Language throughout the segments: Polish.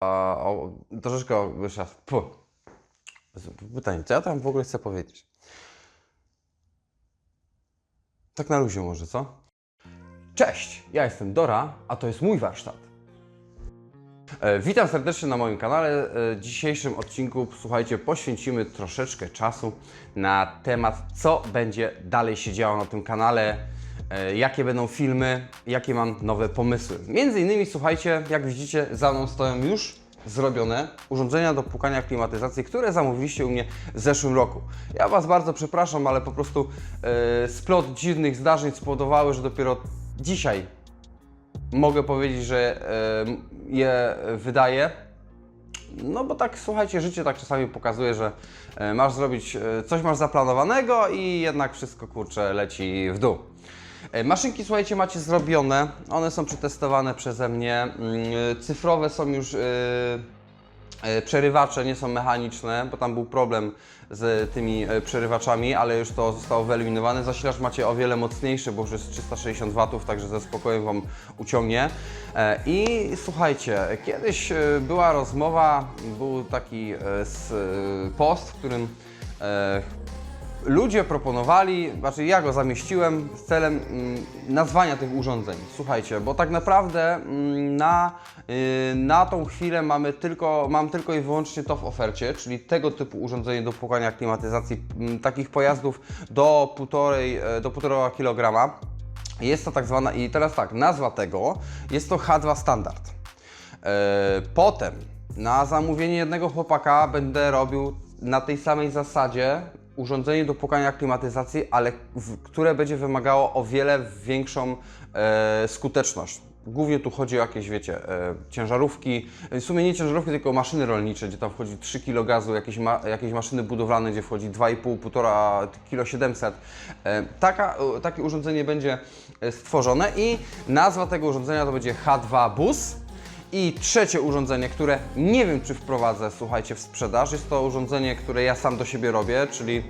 o, troszeczkę raz, puh. Pytanie, co ja tam w ogóle chcę powiedzieć? Tak na luzie może, co? Cześć, ja jestem Dora, a to jest mój warsztat. E, Witam serdecznie na moim kanale. E, W dzisiejszym odcinku, słuchajcie, poświęcimy troszeczkę czasu na temat, co będzie dalej się działo na tym kanale, jakie będą filmy, jakie mam nowe pomysły. Między innymi, słuchajcie, jak widzicie, za mną stoją już zrobione urządzenia do płukania klimatyzacji, które zamówiliście u mnie w zeszłym roku. Ja Was bardzo przepraszam, ale po prostu e, splot dziwnych zdarzeń spowodowały, że dopiero dzisiaj mogę powiedzieć, że e, je wydaję. No bo tak, słuchajcie, życie tak czasami pokazuje, że e, masz zrobić, e, coś masz zaplanowanego i jednak wszystko, kurczę, leci w dół. E, Maszynki, słuchajcie, macie zrobione, one są przetestowane przeze mnie, Mm, cyfrowe są już e, E, Przerywacze nie są mechaniczne, bo tam był problem z tymi e, przerywaczami, ale już to zostało wyeliminowane. Zasilacz macie o wiele mocniejszy, bo już jest 360 W, także ze spokojem Wam uciągnie. E, I słuchajcie, kiedyś e, była rozmowa, był taki e, e, post, w którym e, ludzie proponowali, znaczy ja go zamieściłem z celem mm, nazwania tych urządzeń. Słuchajcie, bo tak naprawdę mm, na, y, na tą chwilę mamy tylko, mam tylko i wyłącznie to w ofercie, czyli tego typu urządzenie do płukania klimatyzacji, mm, takich pojazdów do 1,5 e, do 1,5 kg. Jest to tak zwana, i teraz tak, nazwa tego jest to H2 Standard. E, Potem na zamówienie jednego chłopaka będę robił na tej samej zasadzie urządzenie do płukania klimatyzacji, ale w, które będzie wymagało o wiele większą e, skuteczność. Głównie tu chodzi o jakieś, wiecie, e, ciężarówki, w sumie nie ciężarówki, tylko maszyny rolnicze, gdzie tam wchodzi 3 kg gazu, jakieś, ma, jakieś maszyny budowlane, gdzie wchodzi 2,5, 1,5 kg 700. E, taka, e, takie urządzenie będzie e, stworzone i nazwa tego urządzenia to będzie H2 Bus. I trzecie urządzenie, które nie wiem, czy wprowadzę, słuchajcie, w sprzedaż, jest to urządzenie, które ja sam do siebie robię, czyli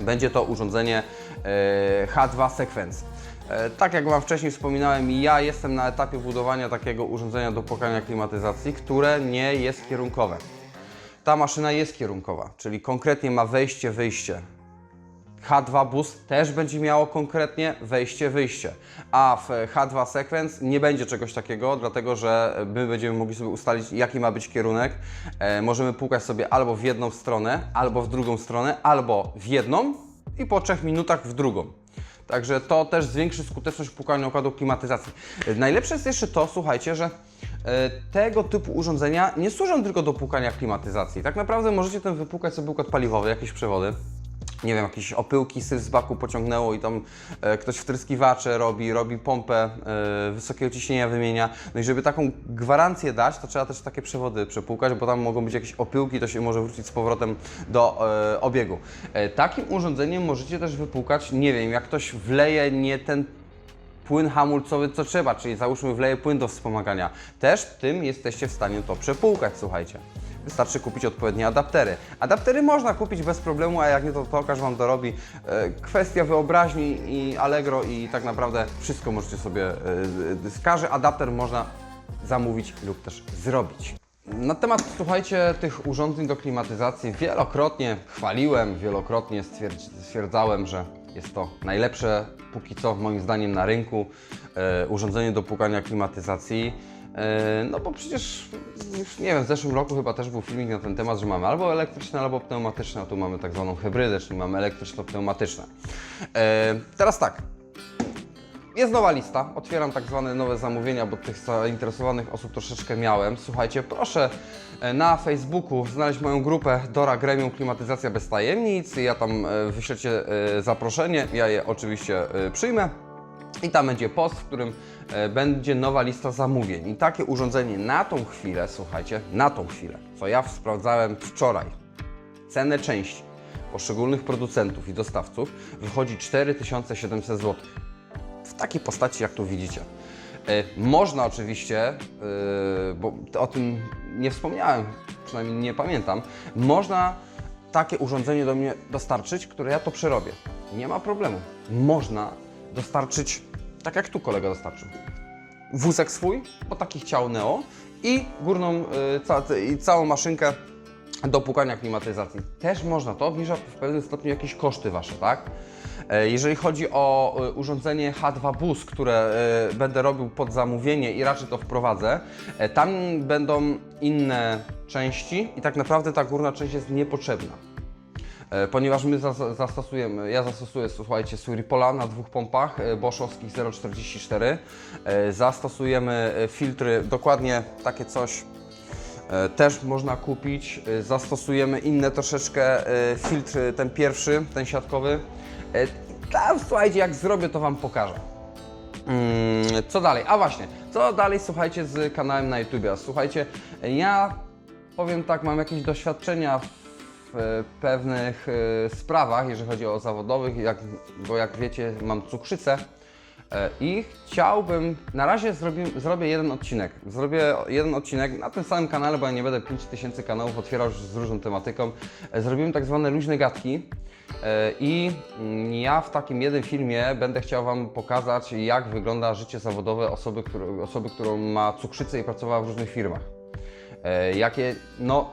będzie to urządzenie e, H2 Sequence. E, Tak jak Wam wcześniej wspominałem, ja jestem na etapie budowania takiego urządzenia do płukania klimatyzacji, które nie jest kierunkowe. Ta maszyna jest kierunkowa, czyli konkretnie ma wejście, wyjście. H2 Boost też będzie miało konkretnie wejście, wyjście. A w H2 Sequence nie będzie czegoś takiego, dlatego że my będziemy mogli sobie ustalić, jaki ma być kierunek. E, możemy płukać sobie albo w jedną stronę, albo w drugą stronę, albo w jedną i po 3 minutach w drugą. Także to też zwiększy skuteczność płukania układu klimatyzacji. E, Najlepsze jest jeszcze to, słuchajcie, że e, tego typu urządzenia nie służą tylko do płukania klimatyzacji. Tak naprawdę możecie ten wypłukać sobie układ paliwowy, jakieś przewody nie wiem, jakieś opyłki syf z baku pociągnęło i tam e, ktoś wtryskiwacze robi, robi pompę e, wysokiego ciśnienia wymienia. No i żeby taką gwarancję dać, to trzeba też takie przewody przepłukać, bo tam mogą być jakieś opyłki, to się może wrócić z powrotem do e, obiegu. E, takim urządzeniem możecie też wypłukać, nie wiem, jak ktoś wleje nie ten płyn hamulcowy, co trzeba, czyli załóżmy wleje płyn do wspomagania. Też tym jesteście w stanie to przepłukać, słuchajcie. Wystarczy kupić odpowiednie adaptery. Adaptery można kupić bez problemu, a jak nie, to Tokarz Wam dorobi. E, Kwestia wyobraźni i Allegro i tak naprawdę wszystko możecie sobie, e, każdy adapter można zamówić lub też zrobić. Na temat, słuchajcie, tych urządzeń do klimatyzacji wielokrotnie chwaliłem, wielokrotnie stwierdz- stwierdzałem, że jest to najlepsze póki co moim zdaniem na rynku e, urządzenie do płukania klimatyzacji. E, no bo przecież już nie wiem, w zeszłym roku chyba też był filmik na ten temat, że mamy albo elektryczne, albo pneumatyczne, a tu mamy tak zwaną hybrydę, czyli mamy elektryczno-pneumatyczne. E, teraz tak, jest nowa lista. Otwieram tak zwane nowe zamówienia, bo tych zainteresowanych osób troszeczkę miałem. Słuchajcie, proszę e, na Facebooku znaleźć moją grupę Dora Gremium Klimatyzacja bez tajemnic. Ja tam wyślecie zaproszenie, ja je oczywiście przyjmę. I tam będzie post, w którym e, będzie nowa lista zamówień. I takie urządzenie na tą chwilę, słuchajcie, na tą chwilę, co ja sprawdzałem wczoraj, cenę części poszczególnych producentów i dostawców wychodzi 4700 zł. W takiej postaci, jak tu widzicie. E, Można oczywiście, e, bo o tym nie wspomniałem, przynajmniej nie pamiętam, można takie urządzenie do mnie dostarczyć, które ja to przerobię. Nie ma problemu. Można dostarczyć, tak jak tu kolega dostarczył wózek swój, bo taki chciał Neo i górną, y, ca, i całą maszynkę do płukania klimatyzacji. Też można, to obniża w pewnym stopniu jakieś koszty Wasze, tak? E, Jeżeli chodzi o e, urządzenie H2 Bus, które e, będę robił pod zamówienie i raczej to wprowadzę, e, tam będą inne części i tak naprawdę ta górna część jest niepotrzebna. E, Ponieważ my zas- zastosujemy, ja zastosuję, słuchajcie, Suripola na dwóch pompach e, Boschowskich 0,44. E, Zastosujemy filtry, dokładnie takie coś też można kupić. Zastosujemy inne troszeczkę e, filtr, ten pierwszy, ten siatkowy. Tam, słuchajcie, jak zrobię, to Wam pokażę. Mm, Co dalej? A właśnie, co dalej słuchajcie z kanałem na YouTube? Słuchajcie, ja powiem tak, mam jakieś doświadczenia w e, pewnych e, sprawach, jeżeli chodzi o zawodowych, jak, bo jak wiecie, mam cukrzycę e, i chciałbym, na razie zrobię, zrobię jeden odcinek. Zrobię jeden odcinek na tym samym kanale, bo ja nie będę 5000 kanałów otwierał z różną tematyką. E, Zrobimy tak zwane luźne gadki. I mm, ja w takim jednym filmie będę chciał Wam pokazać, jak wygląda życie zawodowe osoby, osoby którą ma cukrzycę i pracowała w różnych firmach. Jakie no,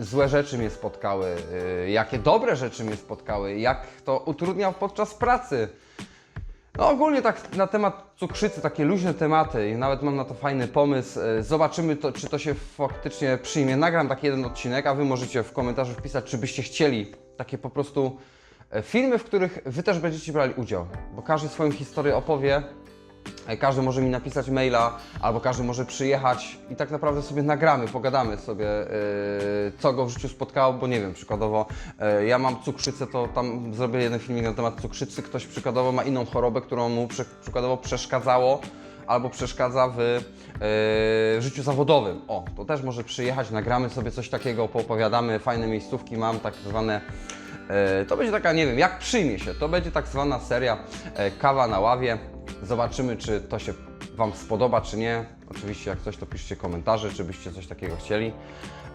złe rzeczy mnie spotkały, e, jakie dobre rzeczy mnie spotkały, jak to utrudnia podczas pracy. No ogólnie tak na temat cukrzycy, takie luźne tematy i nawet mam na to fajny pomysł. E, Zobaczymy to, czy to się faktycznie przyjmie. Nagram taki jeden odcinek, a Wy możecie w komentarzu wpisać, czy byście chcieli takie po prostu e, filmy, w których Wy też będziecie brali udział. Bo każdy swoją historię opowie, każdy może mi napisać maila, albo każdy może przyjechać i tak naprawdę sobie nagramy, pogadamy sobie, e, co go w życiu spotkało, bo nie wiem, przykładowo e, ja mam cukrzycę, to tam zrobię jeden filmik na temat cukrzycy, ktoś przykładowo ma inną chorobę, którą mu przy, przykładowo przeszkadzało albo przeszkadza w e, życiu zawodowym. O, to też może przyjechać, nagramy sobie coś takiego, poopowiadamy, fajne miejscówki mam, tak zwane To będzie taka, nie wiem, jak przyjmie się. To będzie tak zwana seria kawa na ławie. Zobaczymy, czy to się Wam spodoba, czy nie. Oczywiście, jak coś, to piszcie komentarze, czy byście coś takiego chcieli.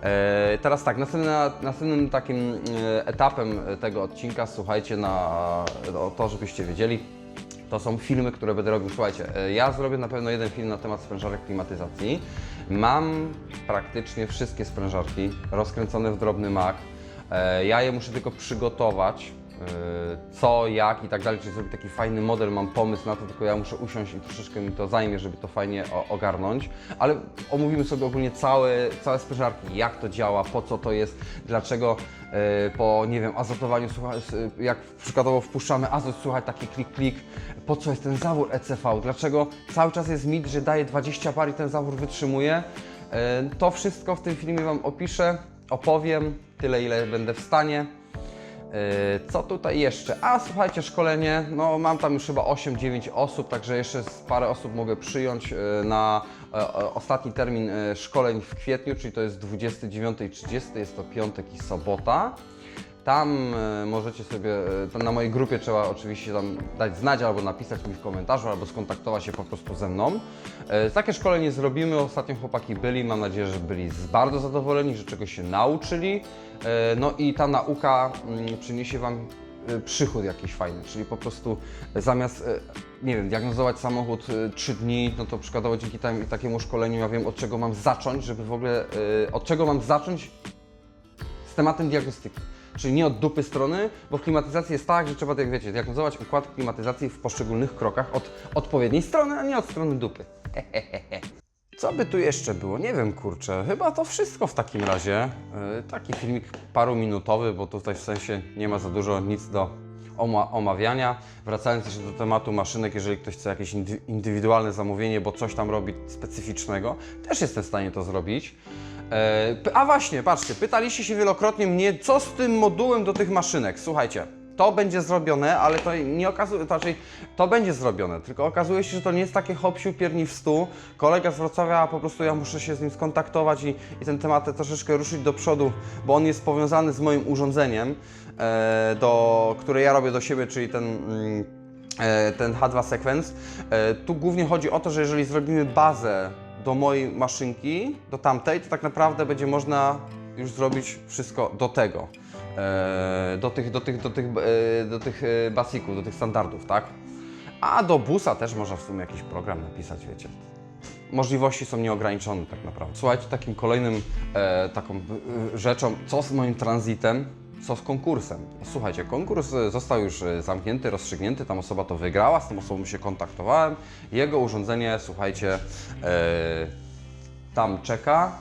E, Teraz tak, następna, następnym takim e, etapem tego odcinka, słuchajcie, na to, żebyście wiedzieli, to są filmy, które będę robił. Słuchajcie, e, ja zrobię na pewno jeden film na temat sprężarek klimatyzacji. Mam praktycznie wszystkie sprężarki rozkręcone w drobny mak. E, Ja je muszę tylko przygotować, e, co, jak i tak dalej, czyli zrobić taki fajny model, mam pomysł na to, tylko ja muszę usiąść i troszeczkę mi to zajmie, żeby to fajnie ogarnąć, ale omówimy sobie ogólnie całe, całe sprężarki, jak to działa, po co to jest, dlaczego e, po, nie wiem, azotowaniu, jak przykładowo wpuszczamy azot, słuchaj, taki klik, klik, po co jest ten zawór ECV, dlaczego cały czas jest mit, że daje 20 bar i ten zawór wytrzymuje, E, To wszystko w tym filmie Wam opiszę, opowiem, tyle ile będę w stanie. E, Co tutaj jeszcze? A słuchajcie, szkolenie, no mam tam już chyba 8-9 osób, także jeszcze parę osób mogę przyjąć e, na e, ostatni termin szkoleń w kwietniu, czyli to jest 29 i 30, jest to piątek i sobota. Tam e, możecie sobie, e, tam na mojej grupie trzeba oczywiście tam dać znać albo napisać mi w komentarzu, albo skontaktować się po prostu ze mną. E, Takie szkolenie zrobimy, ostatnio chłopaki byli, mam nadzieję, że byli bardzo zadowoleni, że czegoś się nauczyli. No i ta nauka mm, przyniesie Wam przychód jakiś fajny, czyli po prostu zamiast, nie wiem, diagnozować samochód 3 dni, no to przykładowo dzięki takiemu szkoleniu ja wiem od czego mam zacząć, żeby w ogóle, od czego mam zacząć z tematem diagnostyki. Czyli nie od dupy strony, bo w klimatyzacji jest tak, że trzeba, jak wiecie, diagnozować układ klimatyzacji w poszczególnych krokach od odpowiedniej strony, a nie od strony dupy. Co by tu jeszcze było? Nie wiem, kurczę. Chyba to wszystko w takim razie. Yy, taki filmik paruminutowy, bo tutaj w sensie nie ma za dużo nic do oma- omawiania. Wracając jeszcze do tematu maszynek, jeżeli ktoś chce jakieś indy- indywidualne zamówienie, bo coś tam robi specyficznego, też jestem w stanie to zrobić. E, A właśnie, patrzcie, pytaliście się wielokrotnie mnie, co z tym modułem do tych maszynek. Słuchajcie, to będzie zrobione, ale to nie okazuje, to raczej to będzie zrobione, tylko okazuje się, że to nie jest takie hop siu pierni w stu. Kolega z Wrocławia, po prostu ja muszę się z nim skontaktować i, i ten temat troszeczkę ruszyć do przodu, bo on jest powiązany z moim urządzeniem, e, do, które ja robię do siebie, czyli ten... Mm, e, ten H2 Sequence. E, Tu głównie chodzi o to, że jeżeli zrobimy bazę do mojej maszynki, do tamtej, to tak naprawdę będzie można już zrobić wszystko do tego. E, Do tych, do tych, do tych, e, do tych e, basików, do tych standardów, tak? A do busa też można w sumie jakiś program napisać, wiecie. możliwości są nieograniczone tak naprawdę. Słuchajcie, takim kolejnym taką rzeczą, co z moim tranzytem, co z konkursem. Słuchajcie, konkurs e, został już e, zamknięty, rozstrzygnięty, tam osoba to wygrała, z tą osobą się kontaktowałem. Jego urządzenie, słuchajcie, e, tam czeka.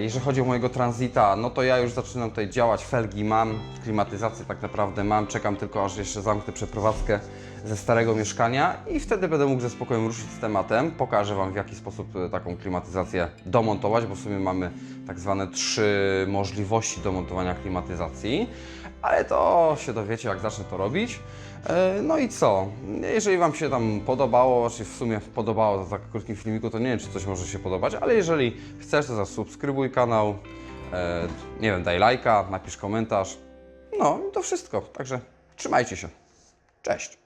Jeżeli chodzi o mojego tranzyta, no to ja już zaczynam tutaj działać, felgi mam, klimatyzację tak naprawdę mam, czekam tylko aż jeszcze zamknę przeprowadzkę ze starego mieszkania i wtedy będę mógł ze spokojem ruszyć z tematem. Pokażę Wam w jaki sposób e, taką klimatyzację domontować, bo w sumie mamy tak zwane trzy możliwości domontowania klimatyzacji, ale to się dowiecie jak zacznę to robić. E, No i co? Jeżeli Wam się tam podobało, czy w sumie podobało to tak krótkim filmiku, to nie wiem, czy coś może się podobać, ale jeżeli chcesz, to zasubskrybuj kanał, e, nie wiem, daj lajka, napisz komentarz. No to wszystko. Także trzymajcie się. Cześć!